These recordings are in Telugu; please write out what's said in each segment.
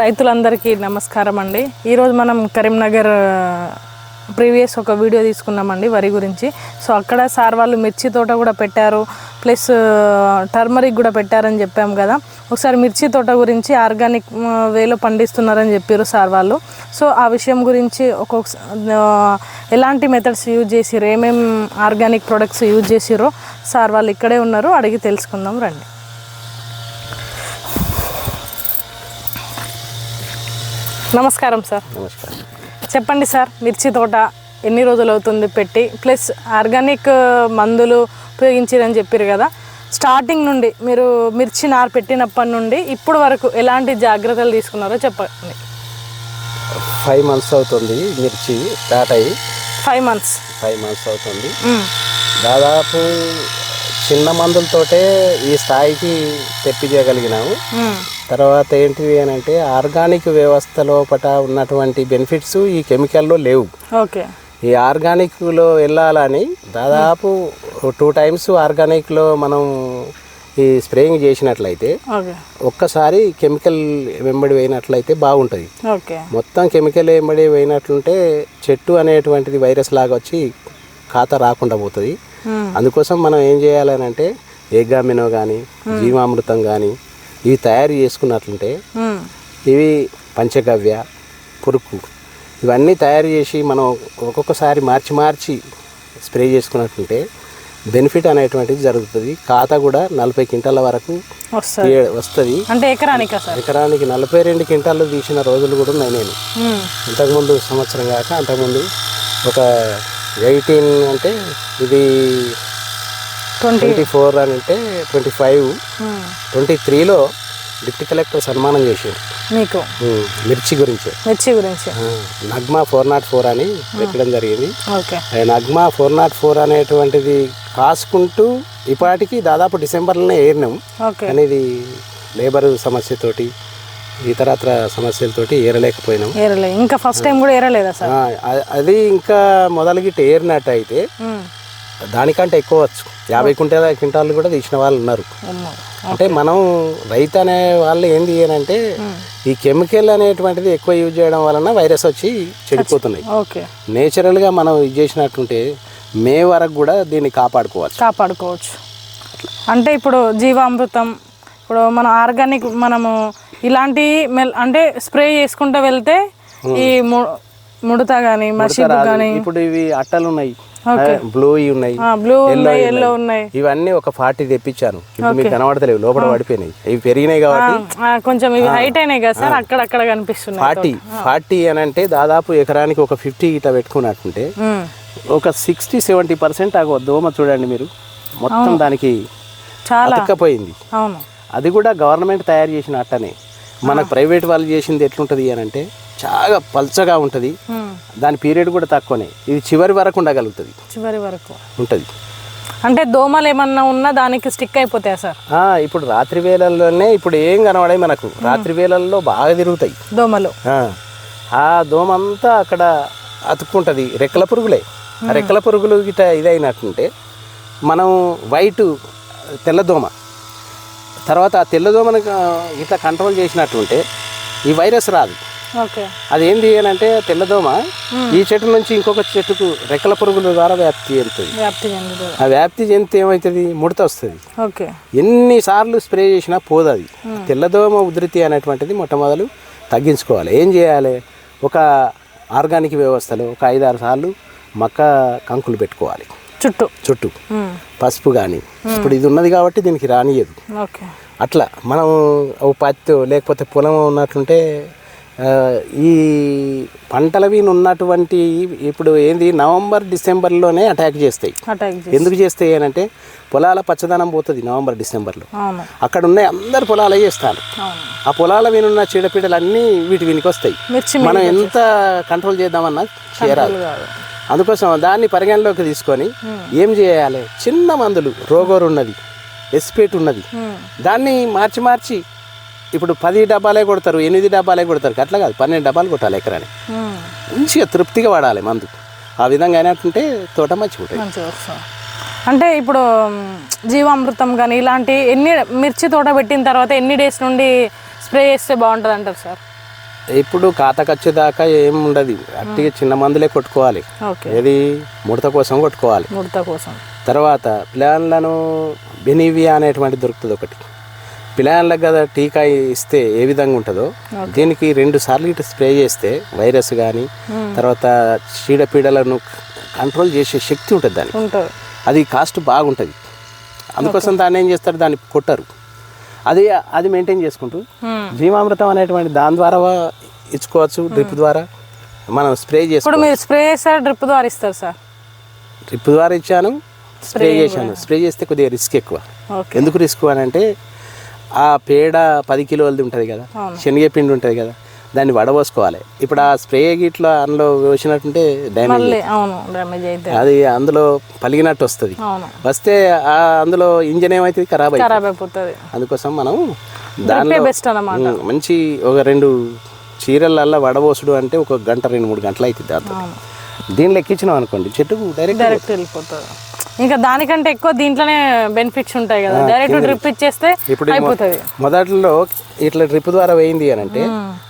రైతులందరికీ నమస్కారం అండి. ఈరోజు మనం కరీంనగర్ ప్రీవియస్ ఒక వీడియో తీసుకున్నామండి వరి గురించి. సో అక్కడ సార్ వాళ్ళు మిర్చి తోట కూడా పెట్టారు. ప్లస్ టర్మరిక్ కూడా పెట్టారని చెప్పాము కదా. ఒకసారి మిర్చి తోట గురించి ఆర్గానిక్ వేలో పండిస్తున్నారని చెప్పారు సార్ వాళ్ళు. సో ఆ విషయం గురించి ఒక్కొక్క ఎలాంటి మెథడ్స్ యూజ్ చేసిరు ఏమేం ఆర్గానిక్ ప్రొడక్ట్స్ యూజ్ చేసిరో సార్ వాళ్ళు ఇక్కడే ఉన్నారు. అడిగి తెలుసుకుందాం రండి. నమస్కారం సార్. నమస్కారం. చెప్పండి సార్. మిర్చి తోట ఎన్ని రోజులు అవుతుంది పెట్టి? ప్లస్ ఆర్గానిక్ మందులు ఉపయోగించారని చెప్పారు కదా. స్టార్టింగ్ నుండి మీరు మిర్చి నారు పెట్టినప్పటి నుండి ఇప్పుడు వరకు ఎలాంటి జాగ్రత్తలు తీసుకున్నారో చెప్పండి. ఫైవ్ మంత్స్ అవుతుంది మిర్చి స్టార్ట్ అయ్యి. Five months. ఫైవ్ మంత్స్ అవుతుంది. దాదాపు చిన్న మందులతోటే ఈ స్థాయికి తెప్పించగలిగినాము తర్వాత ఏంటిది అని అంటే ఆర్గానిక్ వ్యవస్థ లోపల ఉన్నటువంటి బెనిఫిట్స్ ఈ కెమికల్లో లేవు. ఓకే. ఈ ఆర్గానిక్లో వెళ్ళాలని దాదాపు టూ టైమ్స్ ఆర్గానిక్లో మనం ఈ స్ప్రేయింగ్ చేసినట్లయితే ఒక్కసారి కెమికల్ వెంబడి పోయినట్లయితే బాగుంటుంది. మొత్తం కెమికల్ వెంబడి పోయినట్లుంటే చెట్టు అనేటువంటిది వైరస్ లాగా వచ్చి ఖాతా రాకుండా పోతుంది. అందుకోసం మనం ఏం చేయాలని అంటే ఏగామినో కానీ జీవామృతం కానీ ఇవి తయారు చేసుకున్నట్లుంటే ఇవి పంచగవ్య పురుకు ఇవన్నీ తయారు చేసి మనం ఒక్కొక్కసారి మార్చి మార్చి స్ప్రే చేసుకున్నట్లుంటే బెనిఫిట్ అనేటువంటిది జరుగుతుంది. ఖాతా కూడా నలభై క్వింటాల వరకు వస్తుంది. అంటే ఎకరానికా ఎకరానికి నలభై రెండు క్వింటాలు తీసిన రోజులు కూడా ఉన్నాయి నేను. అంతకుముందు సంవత్సరం కాక అంతకుముందు ఒక ఎయిటీన్ అంటే ఇది ట్వంటీ ఫోర్ అని అంటే ట్వంటీ ఫైవ్. ట్వంటీ త్రీలో డిప్టీ కలెక్టర్ సన్మానం చేశారు మీకు? ఉమ్, మిర్చి గురించి. మిర్చి గురించి. నగ్మా ఫోర్ నాట్ ఫోర్ అని పెట్టడం జరిగింది. నగ్మా ఫోర్ నాట్ ఫోర్ అనేటువంటిది కాసుకుంటూ ఇప్పటికి దాదాపు డిసెంబర్లోనే ఏరినాం. ఇది లేబర్ సమస్యతోటి ఇతరత్ర సమస్యలతోటి ఏరలేకపోయినాం. ఏరలే. ఇంకా ఫస్ట్ టైం కూడా ఏరలేదా సార్? అది ఇంకా మొదలుగిట్ట ఏరినట్టు అయితే. దానికంటే ఎక్కువ వచ్చు. యాభై క్వింటాల క్వింటాలు కూడా తీసిన వాళ్ళు ఉన్నారు. అంటే మనం రైతు అనే వాళ్ళు ఏంది అంటే ఈ కెమికల్ అనేటువంటిది ఎక్కువ యూజ్ చేయడం వలన వైరస్ వచ్చి చెడిపోతున్నాయి. ఓకే. నేచురల్గా మనం ఇది చేసినట్టుంటే మే వరకు కూడా దీన్ని కాపాడుకోవచ్చు. కాపాడుకోవచ్చు. అంటే ఇప్పుడు జీవామృతం ఇప్పుడు మన ఆర్గానిక్ మనము ఇలాంటి అంటే స్ప్రే చేసుకుంటూ వెళ్తే ఈ ముడత కానీ మసీదు కానీ ఇప్పుడు ఇవి అట్టలు ఉన్నాయి. బ్లూ ఉన్నాయి ఎల్లో ఉన్నాయి ఇవన్నీ ఒక ఫార్టీ తెప్పించాను. ఇప్పుడు మీకు కనబడతలేవు లోపల పడిపోయినాయి. ఇవి పెరిగినాయి కాబట్టి కొంచెం ఇవి హైట్ అయినాయి కదా సార్ అక్కడక్కడ కనిపిస్తున్నాయి ఫార్టీ ఫార్టీ అని అంటే దాదాపు ఎకరానికి ఒక ఫిఫ్టీ ఇట్లా పెట్టుకున్నట్టుంటే. ఒక సిక్స్టీ సెవెంటీ పర్సెంట్ ఆ దోమ చూడండి మీరు. మొత్తం దానికి చాలా. అతక్కపోయింది. అవును. అది కూడా గవర్నమెంట్ తయారు చేసిన అట్టనే. మన ప్రైవేట్ వాళ్ళు చేసింది ఎట్లుంటుంది అని అంటే చాలా పల్చగా ఉంటుంది. దాని పీరియడ్ కూడా తక్కువనే. ఇది చివరి వరకు ఉండగలుగుతుంది. చివరి వరకు. ఉంటుంది. అంటే దోమలు ఏమన్నా ఉన్నా దానికి స్టిక్ అయిపోతాయా సార్? ఇప్పుడు రాత్రి వేళల్లోనే ఇప్పుడు ఏం కనబడాయి మనకు. రాత్రి వేళల్లో బాగా తిరుగుతాయి. దోమలు. ఆ, దోమ అంతా అక్కడ అతుక్కుంటుంది. రెక్కల పురుగులే. ఆ రెక్కల పురుగులు గిట ఇదైనట్టుంటే మనం వైట్ తెల్లదోమ తర్వాత ఆ తెల్లదోమను ఇట్లా కంట్రోల్ చేసినట్టుంటే ఈ వైరస్ రాదు. అది ఏంది అని అంటే తెల్లదోమ ఈ చెట్టు నుంచి ఇంకొక చెట్టుకు రెక్కల పురుగుల ద్వారా వ్యాప్తి చెందుతుంది. ఆ వ్యాప్తి చెందితే ఏమవుతుంది? ముడత వస్తుంది. ఎన్నిసార్లు స్ప్రే చేసినా పోదు అది తెల్లదోమ ఉధృతి అనేటువంటిది మొట్టమొదలు తగ్గించుకోవాలి. ఏం చేయాలి? ఒక ఆర్గానిక్ వ్యవస్థలో ఒక ఐదారు సార్లు మక్క కంకులు పెట్టుకోవాలి. చుట్టూ. చుట్టూ. పసుపు కానీ ఇప్పుడు ఇది ఉన్నది కాబట్టి దీనికి రానియదు. అట్లా మనం ఓ పత్తి లేకపోతే పొలం ఉన్నట్లుంటే ఈ పంటలవి ఉన్నటువంటి ఇప్పుడు ఏంది నవంబర్ డిసెంబర్లోనే అటాక్ చేస్తాయి. ఎందుకు చేస్తాయి అని అంటే పొలాల పచ్చదనం పోతుంది నవంబర్ డిసెంబర్లో. అక్కడ ఉన్న అందరు పొలాలే చేస్తారు. ఆ పొలాల మీద ఉన్న చీడపీడలు అన్నీ వీటి వీనికి వస్తాయి. మనం ఎంత కంట్రోల్ చేద్దామన్నా కాదు. అందుకోసం దాన్ని పరిగణలోకి తీసుకొని ఏం చేయాలి? చిన్న మందులు రోగోరు ఉన్నది ఎస్పేట్ ఉన్నది. దాన్ని మార్చి మార్చి ఇప్పుడు పది డబ్బాలే కొడతారు ఎనిమిది డబ్బాలే కొడతారు అట్లా కాదు. పన్నెండు డబ్బాలు కొట్టాలి ఎకరాని మ్మ్. మంచిగా తృప్తిగా వాడాలి మందు. ఆ విధంగా అయినట్టుంటే తోట మంచిగా ఉంటుంది మంచిగా వస్తుంది. అంటే ఇప్పుడు జీవామృతం కానీ ఇలాంటి ఎన్ని మిర్చి తోట పెట్టిన తర్వాత ఎన్ని డేస్ నుండి స్ప్రే చేస్తే బాగుంటుంది అంటారు సార్? ఇప్పుడు ఖాతాకు వచ్చేదాకా ఏం ఉండదు. అట్టిగా చిన్న మందులే కొట్టుకోవాలి. ఏది? ముడత కోసం కొట్టుకోవాలి. ముడత కోసం. తర్వాత పిలాన్లను బెనీవియా అనేటువంటి దొరుకుతుంది ఒకటి. పిలాన్లకు కదా టీకా ఇస్తే ఏ విధంగా ఉంటుందో దీనికి రెండు సార్లు ఇటు స్ప్రే చేస్తే వైరస్ కానీ తర్వాత చీడపీడలను కంట్రోల్ చేసే శక్తి ఉంటుంది దానికి. ఉంటుంది. అది కాస్ట్ బాగుంటుంది. అందుకోసం దాన్ని ఏం చేస్తారు? దాన్ని కొట్టరు. అది అది మెయింటైన్ చేసుకుంటూ. జీవామృతం అనేటువంటి దాని ద్వారా ఇచ్చుకోవచ్చు డ్రిప్ ద్వారా. మనం స్ప్రే ఇప్పుడు చేసుకో మీరు స్ప్రే చేస్తారు డ్రిప్ ద్వారా ఇస్తారు సార్? డ్రిప్ ద్వారా ఇచ్చాను స్ప్రే చేశాను. స్ప్రే చేస్తే కొద్దిగా రిస్క్ ఎక్కువ. ఎందుకు రిస్క్ అని అంటే ఆ పేడ పది కిలోలది ఉంటుంది కదా. శనగపిండి ఉంటుంది కదా దాన్ని వడబోసుకోవాలి. ఇప్పుడు ఆ స్ప్రే గిట్లా అందులో వేసినట్టుంటే డ్యామేజ్ అది అందులో పలిగినట్టు వస్తుంది. వస్తే ఆ అందులో ఇంజన్ ఏమవుతుంది ఖరాబ్ అయిపోతుంది. అందుకోసం మనం దానిలో బెస్ట్ అన్నమాట. ఉమ్, మంచి ఒక రెండు చీరలల్లా వడబోసుడు అంటే ఒక గంట రెండు మూడు గంటలు అవుతుంది దాంతో అవును. దీనిలో ఎక్కించినాం అనుకోండి చెట్టుకు డైరెక్ట్ డైరెక్ట్ వెళ్ళిపోతుంది. ఇంకా దానికంటే ఎక్కువ దీంట్లోనే బెనిఫిట్స్ ఉంటాయి కదా. డైరెక్ట్ డ్రిప్ ఇచ్చేస్తే ఇప్పుడు అయిపోతుంది. మొదట్లో ఇట్లా డ్రిప్ ద్వారా వేయింది అని అంటే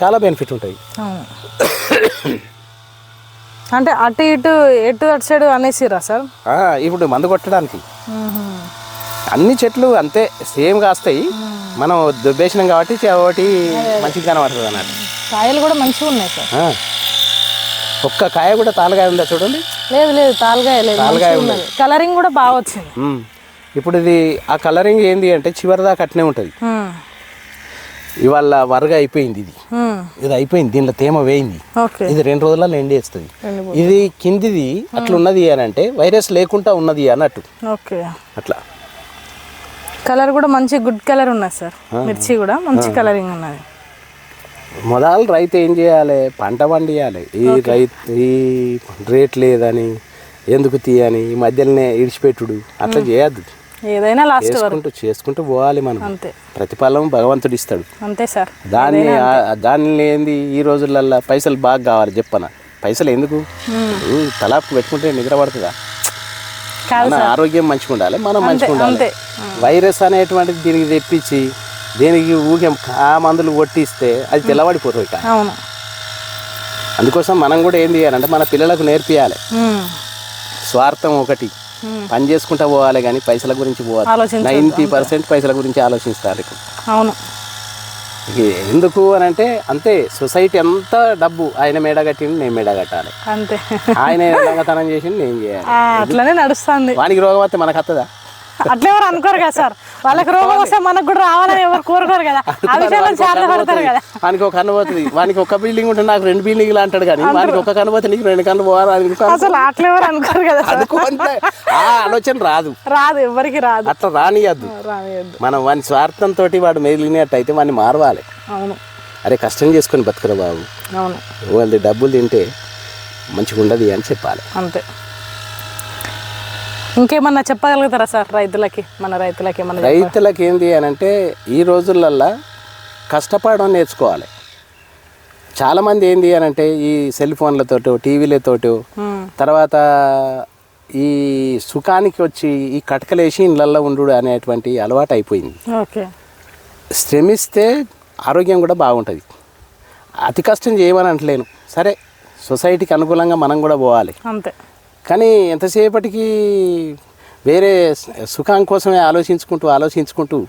చాలా బెనిఫిట్ ఉంటాయి. అంటే అటు ఇటు ఎటు అటు సైడ్ అనేసిరా సార్? ఇప్పుడు మందు కొట్టడానికి. అన్ని చెట్లు అంతే సేమ్ కాస్తాయి. మనం దుబ్బేసినాం కాబట్టి ఒకటి మంచిగా కనబడుతుంది అన్నట్టు కాయలు కూడా మంచిగా ఉన్నాయి సార్. ఒక్క కాయ కూడా తాలుగాయ ఉందా చూడండి. లేదు లేదు తాలుగాయ లేదు ఉన్నది కలరింగ్ కూడా బాగా వచ్చింది. ఇప్పుడు ఇది ఆ కలరింగ్ ఏంది అంటే చివరి దాకా అట్నే ఉంటుంది. ఇవాళ వరగా అయిపోయింది ఇది. ఇది అయిపోయింది దీనిలో తేమ వేయింది. ఇది రెండు రోజులలో ఎండేస్తుంది ఎండిపో- ఇది కిందిది అట్లా ఉన్నది అని అంటే వైరస్ లేకుండా ఉన్నది అన్నట్టు. ఓకే. అట్లా. కలర్ కూడా మంచి గుడ్ కలర్ ఉన్నది సార్. మిర్చి కూడా మంచి కలరింగ్ ఉన్నది. మొదలు రైతు ఏం చేయాలి? పంట పండియాలి. ఈ రైతు ఈ రేట్ లేదని ఎందుకు తీయని? ఈ మధ్యలోనే ఇడిచిపెట్టుడు. అట్లా చేయద్దు. ఏదైనా లాస్ట్ చేసుకుంటూ చేసుకుంటూ పోవాలి మనం. అంతే. ప్రతిఫలం భగవంతుడు ఇస్తాడు. అంతే సార్. దాన్ని దాన్ని ఏంది ఈ రోజులల్లో పైసలు బాగా కావాలి చెప్పన? పైసలు ఎందుకు? ఊ, తలాపుకు పెట్టుకుంటే నిద్ర పడుతుందా? మన ఆరోగ్యం మంచిగా ఉండాలి మనం మంచిగా ఉండాలి వైరస్ అనేటువంటిది దీనికి తెప్పించి దీనికి ఊగే ఆ మందులు కొట్టిస్తే అది తెల్లబడిపోతుంది ఇక. అవును. అందుకోసం మనం కూడా ఏం చేయాలంటే మన పిల్లలకు నేర్పియాలి. స్వార్థం ఒకటి. పని చేసుకుంటా పోవాలి కానీ పైసల గురించి పోవాలి నైంటీ పర్సెంట్ పైసల గురించి ఆలోచిస్తారు అవును. ఎందుకు అని అంటే అంతే సొసైటీ ఎంత డబ్బు ఆయన మేడ కట్టింది నేను మేడ కట్టాలి. అంతే. ఆయన దొంగతనం చేసింది నేను చేయాలి. అట్లనే నడుస్తుంది. వానికి రోగం వస్తే మనకు వస్తుందా అట్లా ఎవరు అనుకోరు కదా సార్. వాళ్ళకి రోగం వస్తే మనకు కూడా రావాలని ఎవరు కోరుకోరు కదా. ఆ విషయంలో చాలా పడతారు కదా. వానికి ఒక కన్ను పోతుంది. వానికి ఒక బిల్డింగ్ ఉంటే నాకు రెండు బిల్డింగ్లు అంటాడు కానీ వానికి ఒక పోతే నీకు రెండు కన్ను పోవాలి? అని ఇంకో అసలు అట్లా ఎవరు అనుకోరు కదా. ఆ ఆలోచన రాదు. రాదు ఎవరికి రాదు. అట్లా రానియద్దు. రానియద్దు. మనం వాని స్వార్థంతో వాడు మెదిలినట్టయితే వాడిని మారవాలి. అవును. అరే కష్టం చేసుకొని బతుకురా బాబు. అవును. వాళ్ళది డబ్బులు తింటే మంచిగా ఉండదు అని చెప్పాలి. అంతే. ఇంకేమన్నా చెప్పగలుగుతారా సార్ రైతులకి మన రైతులకి మన రైతులకు ఏంది అని అంటే ఈ రోజులల్లో కష్టపడడం నేర్చుకోవాలి. చాలామంది ఏంది అని అంటే ఈ సెల్ ఫోన్లతోటో టీవీలతోటో తర్వాత ఈ సుఖానికి వచ్చి ఈ కటకలేసి ఇళ్ళల్లో ఉండు అనేటువంటి అలవాటు అయిపోయింది. ఓకే. శ్రమిస్తే ఆరోగ్యం కూడా బాగుంటుంది. అతి కష్టం చేయమని అంటలేను. సరే సొసైటీకి అనుకూలంగా మనం కూడా పోవాలి. అంతే. కానీ ఎంతసేపటికి వేరే సుఖం కోసమే ఆలోచించుకుంటూ ఆలోచించుకుంటూ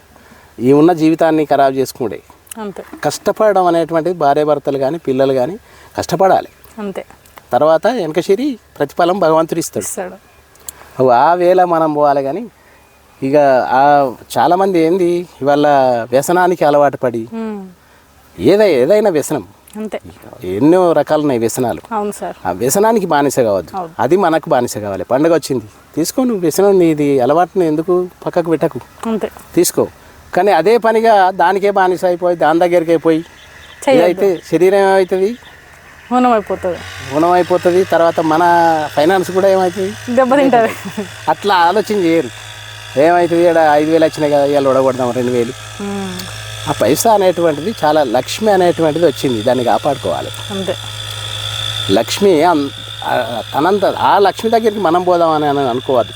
ఈ ఉన్న జీవితాన్ని ఖరాబ్ చేసుకుంటే అంతే. కష్టపడడం అనేటువంటిది భార్యాభర్తలు కానీ పిల్లలు కానీ కష్టపడాలి. అంతే. తర్వాత వెనకసిరి ప్రతిఫలం భగవంతుడు ఇస్తాడు. ఆ వేళ మనం పోవాలి కానీ ఇక ఆ చాలామంది ఏంది ఇవాళ వ్యసనానికి అలవాటు పడి. ఏదై ఏదైనా వ్యసనం. అంతే. ఎన్నో రకాలు ఉన్నాయి వ్యసనాలు. అవును సార్. ఆ వ్యసనానికి బానిస కావద్దు. అది మనకు బానిస కావాలి. పండుగ వచ్చింది. తీసుకో నువ్వు వ్యసనం నీది. అలవాటుని ఎందుకు పక్కకు పెట్టకు. అంతే. తీసుకో. కానీ అదే పనిగా దానికే బానిస అయిపోయి దాని దగ్గరికి అయిపోయి ఇదైతే శరీరం ఏమవుతుంది అయిపోతుంది రుణం అయిపోతుంది తర్వాత మన ఫైనాన్స్ కూడా ఏమవుతుంది దెబ్బతింటది. అట్లా ఆలోచన చేయరు. ఏమవుతుంది ఇక్కడ ఐదు వేలు వచ్చినాయి కదా ఇవాళ ఉడగొడదాం రెండు వేలు. ఆ పైసా అనేటువంటిది చాలా లక్ష్మి అనేటువంటిది వచ్చింది దాన్ని కాపాడుకోవాలి. అంతే. లక్ష్మి తనంత ఆ లక్ష్మి దగ్గరికి మనం పోదామని అని అనుకోవద్దు.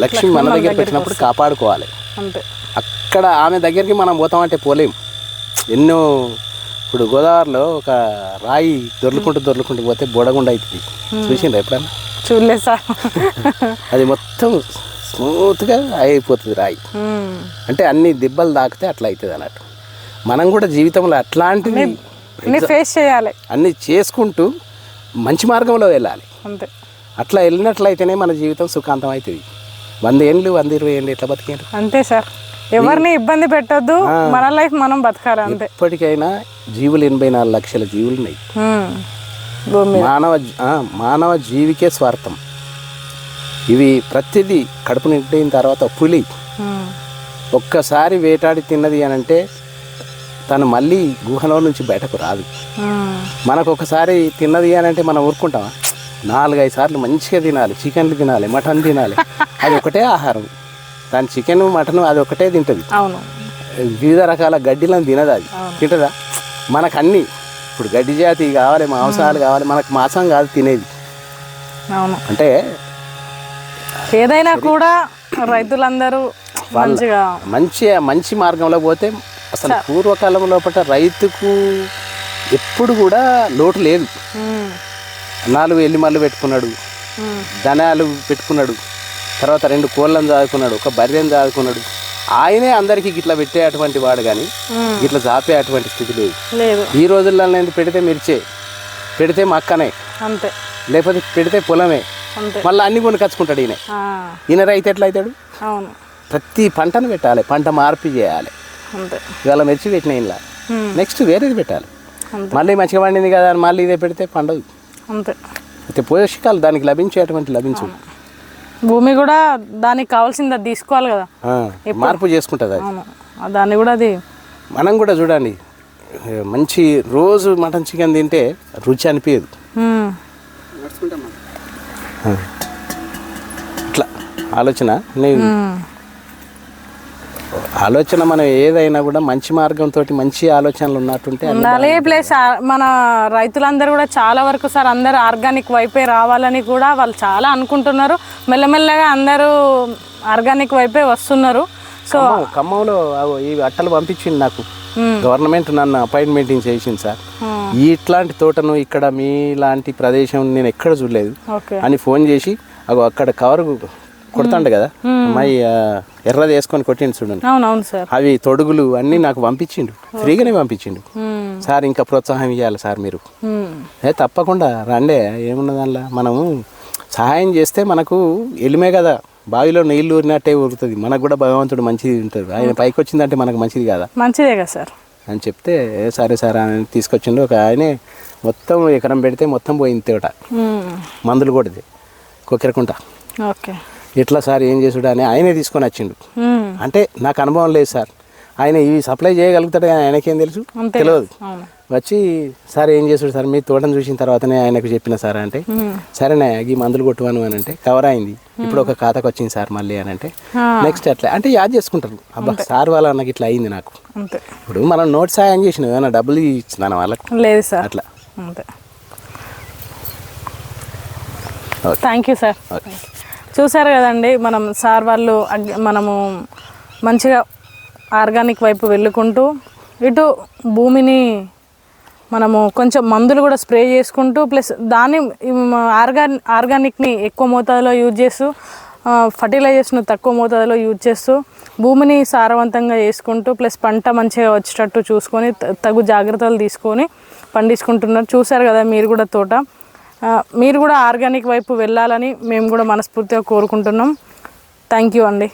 లక్ష్మి మన దగ్గర పెట్టినప్పుడు కాపాడుకోవాలి. అంతే. అక్కడ ఆమె దగ్గరికి మనం పోతామంటే పోలేం. ఎన్నో ఇప్పుడు గోదావరిలో ఒక రాయి దొర్లుకుంటూ దొర్లుకుంటూ పోతే బొడగుండ అవుతుంది చూసిండ్రా ఎప్పుడన్నా? చూడలేదు సార్. అది మొత్తం స్మూత్గా అయిపోతుంది రాయి. అంటే అన్ని దెబ్బలు తాకితే అట్లా అవుతుంది అన్నట్టు. మనం కూడా జీవితంలో అట్లాంటివి ఫేస్ చేయాలి. అన్ని చేసుకుంటూ మంచి మార్గంలో వెళ్ళాలి. అంతే. అట్లా వెళ్ళినట్లయితేనే మన జీవితం సుఖాంతం అవుతుంది వంద ఏండ్లు వంద ఇరవై ఏండ్లు ఎట్లా బతికేండ్రు అంతే సార్. ఎవరిని ఇబ్బంది పెట్టొద్దు. మన లైఫ్ మనం బతకాలి అంతే. ఇప్పటికైనా జీవులు ఎనభై నాలుగు లక్షల జీవులు ఉన్నాయి. మానవ మానవ జీవికే స్వార్థం. ఇవి ప్రతిదీ కడుపు నిండిన తర్వాత పులి. ఒక్కసారి వేటాడి తిన్నది అని అంటే తను మళ్ళీ గుహలో నుంచి బయటకు రాదు. మనకు ఒకసారి తిన్నది అని అంటే మనం ఊరుకుంటామా? నాలుగైదు సార్లు మంచిగా తినాలి చికెన్లు తినాలి మటన్ తినాలి. అది ఒకటే ఆహారం. దాని చికెన్ మటన్ అది ఒకటే తింటుంది. వివిధ రకాల గడ్డిలను తినదు అది. తింటదా? మనకు అన్ని ఇప్పుడు గడ్డి జాతి కావాలి మాంసాలు కావాలి మనకు మాంసం కాదు తినేది. అంటే ఏదైనా కూడా రైతులందరూ మంచిగా మంచి మంచి మార్గంలో పోతే అసలు పూర్వకాలం లోపల రైతుకు ఎప్పుడు కూడా లోటు లేదు. నాలుగు ఎల్లిమల్లు పెట్టుకున్నాడు. ధనాలు పెట్టుకున్నాడు. తర్వాత రెండు కోళ్ళను చదువుకున్నాడు ఒక బర్రెని చదువుకున్నాడు ఆయనే అందరికీ గిట్లా పెట్టేటువంటి వాడు కానీ. గిట్లా అటువంటి స్థితి లేదు. లేదు. ఈ రోజుల్లో పెడితే మిర్చే పెడితే మక్కనే అంతే. లేకపోతే పెడితే పొలమే. మళ్ళీ అన్ని కొనుకొచ్చుకుంటాడు ఈయన. ఈయన రైతు ఎట్లా అవుతాడు? అవును. ప్రతి పంటను పెట్టాలి పంట మార్పు చేయాలి. ఇవాళ మిర్చి పెట్టిన ఇలా ఉమ్. నెక్స్ట్ వేరేది పెట్టాలి. మళ్ళీ మంచిగా పండింది కదా అని మళ్ళీ ఇదే పెడితే పండదు. అంతే. అయితే పోషకాలు దానికి లభించేటువంటి లభించు. భూమి కూడా దానికి కావాల్సింది అది తీసుకోవాలి కదా. మార్పు చేసుకుంటుంది అది. దాన్ని కూడా అది మనం కూడా చూడండి మంచి రోజు మటన్ చికెన్ తింటే రుచి అనిపించదు. ఇట్లా ఆలోచన నేను. ఆలోచన మనం ఏదైనా కూడా మంచి మార్గంతో మంచి ఆలోచనలు ఉన్నట్టుంటే ఉండాలి ప్లస్ మన రైతులందరూ కూడా చాలా వరకు సార్ అందరూ ఆర్గానిక్ వైపే రావాలని కూడా వాళ్ళు చాలా అనుకుంటున్నారు మెల్లమెల్లగా అందరూ ఆర్గానిక్ వైపే వస్తున్నారు సో ఖమ్మం- ఖమ్మంలో ఈ అట్టలు పంపించింది నాకు. గవర్నమెంట్ నన్ను అపాయింట్మెంట్ చేసింది సార్. ఇట్లాంటి తోటను ఇక్కడ మీలాంటి ప్రదేశం నేను ఎక్కడ చూడలేదు. అని ఫోన్ చేసి అగో అక్కడ కవర్ కొడతాండు కదా? అమ్మాయి ఎర్రది వేసుకొని కొట్టిండు చూడండి. అవి తొడుగులు అన్నీ నాకు పంపించిండు. ఫ్రీగానే పంపించిండు. సార్ ఇంకా ప్రోత్సాహం ఇవ్వాలి సార్ మీరు. ఏ తప్పకుండా రండే ఏమున్నది అందులో మనము సహాయం చేస్తే మనకు ఎలిమే కదా. బావిలో నీళ్ళు ఊరినట్టే ఊరుతుంది. మనకు కూడా భగవంతుడు మంచిది ఉంటుంది ఆయన పైకి వచ్చిందంటే మనకు మంచిది కదా? మంచిదే కదా సార్. అని చెప్తే "ఏ, సరే సార్ అని తీసుకొచ్చిండు ఒక ఆయనే మొత్తం ఎకరం పెడితే మొత్తం పోయింది తోట. మందులు కొడితే కొక్కెరకుంట. ఓకే. ఎట్లా సార్ ఏం చేసుడు అని ఆయనే తీసుకొని వచ్చిండు. అంటే నాకు అనుభవం లేదు సార్. ఆయన ఇవి సప్లై చేయగలుగుతాడు కానీ ఆయనకేం తెలుసు? తెలియదు. వచ్చి సార్ ఏం చేసాడు సార్? మీ తోటను చూసిన తర్వాతనే ఆయనకు చెప్పిన సార్? అంటే. సరేనే ఈ మందులు కొట్టువాను అని అంటే కవర్ అయింది. ఇప్పుడు ఒక ఖాతాకు వచ్చింది సార్ మళ్ళీ అని అంటే. నెక్స్ట్ అట్లా అంటే యాద్ చేసుకుంటారు. అబ్బా సార్ వాళ్ళ నాకు ఇట్లా అయింది నాకు. అంతే. ఇప్పుడు మనం నోట్ సాయం చేసినాం ఏమైనా డబ్బులు ఇచ్చిన వాళ్ళకు. లేదు సార్. అట్లా. Thank you sir. చూసారు కదండి మనం సార్ వాళ్ళు మనము మంచిగా ఆర్గానిక్ వైపు వెళ్ళుకుంటూ ఇటు భూమిని మనము కొంచెం మందులు కూడా స్ప్రే చేసుకుంటూ ప్లస్ దాన్ని ఆర్గా ఆర్గానిక్ని ఎక్కువ మోతాదులో యూజ్ చేస్తూ ఫర్టిలైజర్స్ను తక్కువ మోతాదులో యూజ్ చేస్తూ భూమిని సారవంతంగా చేసుకుంటూ ప్లస్ పంట మంచిగా వచ్చేటట్టు చూసుకొని తగు జాగ్రత్తలు తీసుకొని పండించుకుంటున్నారు. చూశారు కదా మీరు కూడా తోట. మీరు కూడా ఆర్గానిక్ వైపు వెళ్ళాలని మేము కూడా మనస్ఫూర్తిగా కోరుకుంటున్నాం. థ్యాంక్ యూ అండి.